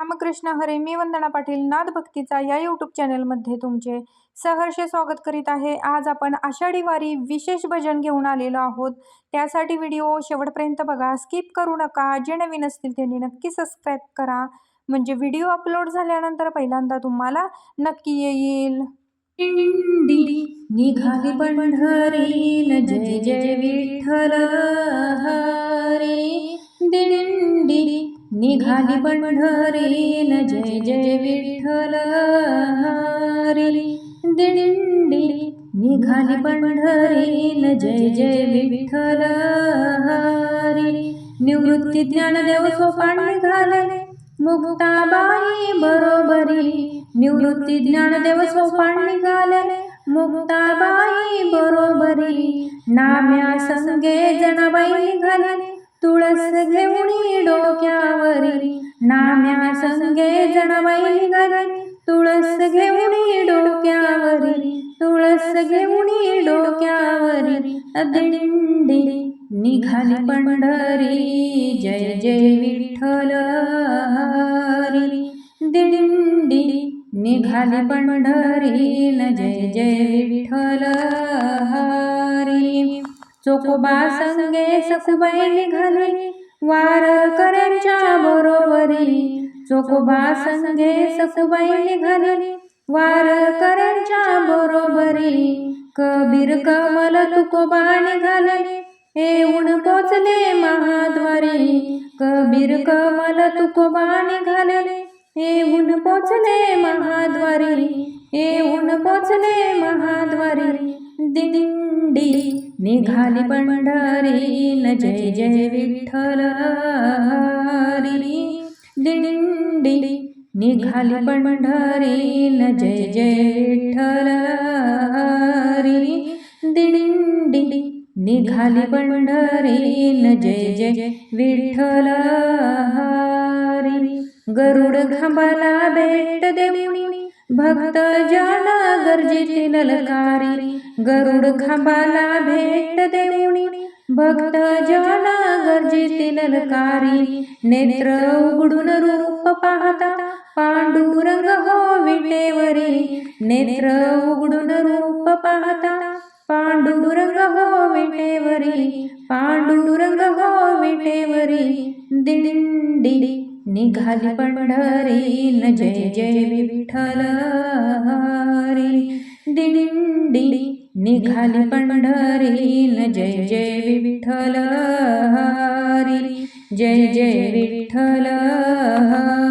रामकृष्ण हरे मी वंदना पाटील नाद भक्तीचा या यूट्यूब चॅनलमध्ये तुमचे सहर्ष स्वागत करीत आहे. आज आपण आषाढी वारी विशेष भजन घेऊन आलेलो आहोत. त्यासाठी व्हिडिओ शेवटपर्यंत बघा स्किप करू नका. जे नवीन असतील त्यांनी नक्की सबस्क्राईब करा. म्हणजे व्हिडिओ अपलोड झाल्यानंतर पहिल्यांदा तुम्हाला नक्की येईल. निघाली पंढरील. जय जय विठ्ठल. निघाली पंढरील जय जय विठ्ठल हरी. दिंडी निघाली पंढरील जय जय विठ्ठल हरी. निवृत्ती ज्ञानदेव सोपान निघाले मुक्ताबाई बरोबरी. निवृत्ती ज्ञानदेव सोपान निघाले मुक्ताबाई बरोबरी. नाम्या संगे जनाबाई कोणी डोक्यावरी? नाम्या संगे जणवाई निघाले तुळस घेऊन डोक्यावरी. तुळस घेऊन डोक्यावरी. दिंडी निघाली पंढरी. जय जय विठ्ठल दिंडी निघाली पंढरी. न जय जय विठ्ठल हरी. चोकोबा संगे सखुबाई निघाली. वार बरोबरी चोकोबा संगे सखुबाई निघाली वार बरोबरी कबीर कमल तुकोबा निघाले. येऊन पोचले महाद्वारी कबीर कमल तुकोबा निघाले. येऊन पोचले महाद्वारी येऊन पोचले महाद्वारी. दिंडी निघाली पंढरी. न जय जय विठ्ठल हरी. दिंडी निघाली पंढरी. न जय जय विठ्ठल हरी. दिंडी निघाली पंढरी. न जय जय विठ्ठल हरी. गरुड खांबाला भेट देऊनी भक्त जन गरजेची ललकारी गरुड खांबाला भेट देऊनी भक्त जन गरजेची ललकारी नेत्र उघडून रूप पाहता पांडुरंग हो विटेवरी नेत्र उघडून रूप पाहता पांडुरंग हो विटेवरी पांडुरंग हो विटेवरी दिंडी निघाली पंढरी न जय जय विठ्ठल हरी. दिंडी निघाली पंढरी न जय जय विठ्ठल हरी. जय जय विठ्ठल हरी.